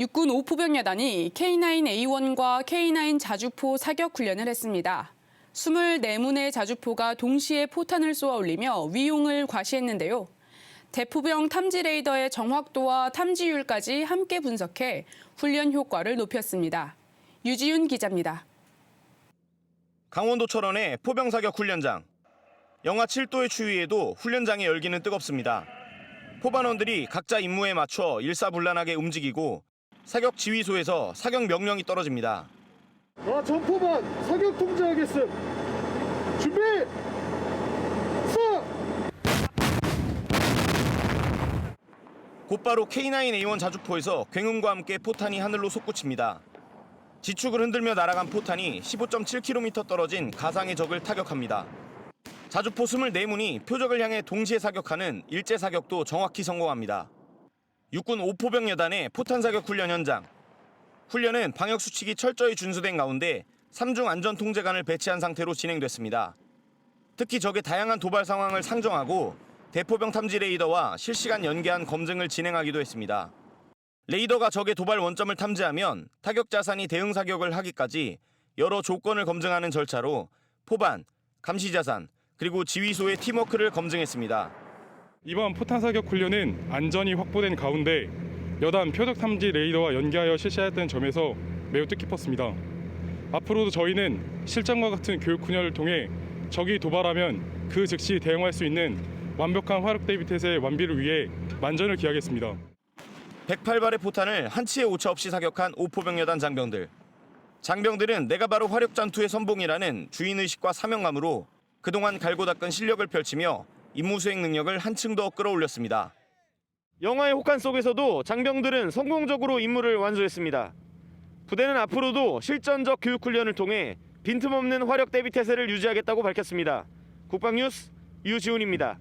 육군 오포병 야단이 K9A1과 K9 자주포 사격 훈련을 했습니다. 24문의 자주포가 동시에 포탄을 쏘아 올리며 위용을 과시했는데요. 대포병 탐지 레이더의 정확도와 탐지율까지 함께 분석해 훈련 효과를 높였습니다. 유지윤 기자입니다. 강원도 철원의 포병 사격 훈련장. 영하 7도의 추위에도 훈련장의 열기는 뜨겁습니다. 포반원들이 각자 임무에 맞춰 일사불란하게 움직이고 사격 지휘소에서 사격 명령이 떨어집니다. 아, 전포반 사격 통제하겠음. 준비. 쏴. 곧바로 K9A1 자주포에서 굉음과 함께 포탄이 하늘로 솟구칩니다. 지축을 흔들며 날아간 포탄이 15.7km 떨어진 가상의 적을 타격합니다. 자주포 24문이 표적을 향해 동시에 사격하는 일제 사격도 정확히 성공합니다. 육군 오포병 여단의 포탄 사격 훈련 현장. 훈련은 방역 수칙이 철저히 준수된 가운데 3중 안전 통제관을 배치한 상태로 진행됐습니다. 특히 적의 다양한 도발 상황을 상정하고 대포병 탐지 레이더와 실시간 연계한 검증을 진행하기도 했습니다. 레이더가 적의 도발 원점을 탐지하면 타격 자산이 대응 사격을 하기까지 여러 조건을 검증하는 절차로 포반, 감시 자산, 그리고 지휘소의 팀워크를 검증했습니다. 이번 포탄 사격 훈련은 안전이 확보된 가운데 여단 표적 탐지 레이더와 연계하여 실시했다는 점에서 매우 뜻깊었습니다. 앞으로도 저희는 실전과 같은 교육 훈련을 통해 적이 도발하면 그 즉시 대응할 수 있는 완벽한 화력 대비 태세의 완비를 위해 만전을 기하겠습니다. 108발의 포탄을 한치의 오차 없이 사격한 오포병여단 장병들. 장병들은 내가 바로 화력 전투의 선봉이라는 주인 의식과 사명감으로 그동안 갈고 닦은 실력을 펼치며 임무 수행 능력을 한층 더 끌어올렸습니다. 영화의 혹한 속에서도 장병들은 성공적으로 임무를 완수했습니다. 부대는 앞으로도 실전적 교육 훈련을 통해 빈틈없는 화력 대비 태세를 유지하겠다고 밝혔습니다. 국방뉴스 유지훈입니다.